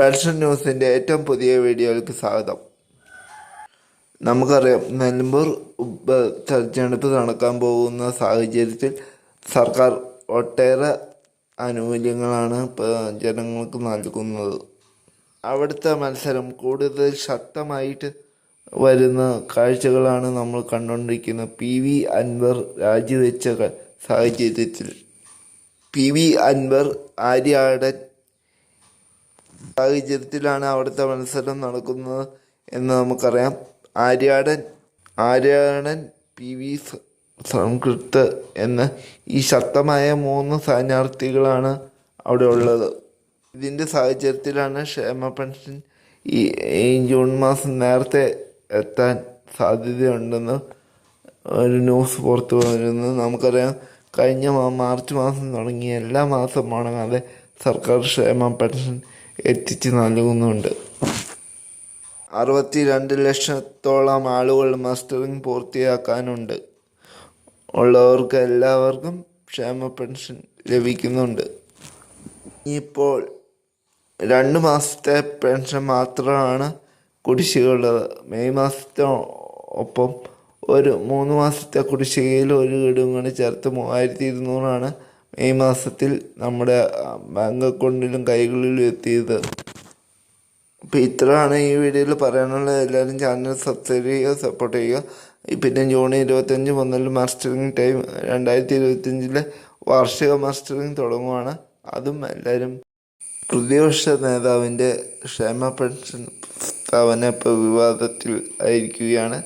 Pension ന്യൂസിന്റെ ഏറ്റവും പുതിയ വീഡിയോയിലേക്ക് സ്വാഗതം. നമുക്കറിയാം നിലമ്പൂർ തെരഞ്ഞെടുപ്പ് നടക്കാൻ പോകുന്ന സാഹചര്യത്തിൽ സർക്കാർ ഒട്ടേറെ ആനുകൂല്യങ്ങളാണ് ജനങ്ങൾക്ക് നൽകുന്നത്. അവിടുത്തെ മത്സരം കൂടുതൽ ശക്തമായിട്ട് വരുന്ന കാഴ്ചകളാണ് നമ്മൾ കണ്ടുകൊണ്ടിരിക്കുന്നത്. പി വി അൻവർ രാജിവെച്ച സാഹചര്യത്തിൽ. പി വി അൻവർ ആര്യാടൻ സാഹചര്യത്തിലാണ് അവിടുത്തെ മത്സരം നടക്കുന്നത് എന്ന് നമുക്കറിയാം. ആര്യാടൻ ആര്യാടൻ പി വി സംകൃത്ത് എന്ന ഈ ശക്തമായ മൂന്ന് സ്ഥാനാർത്ഥികളാണ് അവിടെ ഉള്ളത്. ഇതിന്റെ സാഹചര്യത്തിലാണ് ക്ഷേമ പെൻഷൻ ഈ ജൂൺ മാസം നേരത്തെ എത്താൻ സാധ്യതയുണ്ടെന്ന് ഒരു ന്യൂസ് പുറത്തു വരുന്നത് നമുക്കറിയാം കഴിഞ്ഞ മാർച്ച് മാസം തുടങ്ങിയ എല്ലാ മാസം മുടങ്ങാതെ സർക്കാർ ക്ഷേമ പെൻഷൻ എത്തിച്ച് നൽകുന്നുണ്ട്. അറുപത്തി രണ്ട് ലക്ഷത്തോളം ആളുകൾ മസ്റ്ററിംഗ് പൂർത്തിയാക്കാനുണ്ട്. ഉള്ളവർക്ക് എല്ലാവർക്കും ക്ഷേമ പെൻഷൻ ലഭിക്കുന്നുണ്ട്. ഇപ്പോൾ രണ്ട് മാസത്തെ പെൻഷൻ മാത്രമാണ് കുടിശ്ശികയുള്ളത്. മെയ് മാസത്തെ ഒപ്പം ഒരു മൂന്ന് മാസത്തെ കുടിശ്ശികയിൽ ഒരു ഗഡുവും കൂടി ചേർത്ത് മൂവായിരത്തി ഇരുന്നൂറാണ് മെയ് മാസത്തിൽ നമ്മുടെ ബാങ്ക് അക്കൗണ്ടിലും കൈകളിലും എത്തിയത്. അപ്പോൾ ഇത്രയാണ് ഈ വീഡിയോയിൽ പറയാനുള്ളത്. എല്ലാവരും ചാനൽ സബ്സ്ക്രൈബ് ചെയ്യുക സപ്പോർട്ട് ചെയ്യുക. പിന്നെ ജൂൺ ഇരുപത്തഞ്ച് മുതൽ മാസ്റ്ററിങ് ടൈം രണ്ടായിരത്തി ഇരുപത്തഞ്ചിലെ വാർഷിക മാസ്റ്ററിങ് തുടങ്ങുവാണ്. അതും എല്ലാവരും പ്രതിപക്ഷ നേതാവിന്റെ ക്ഷേമ പെൻഷൻ പ്രസ്താവന ഇപ്പോൾ വിവാദത്തിൽ ആയിരിക്കുകയാണ്.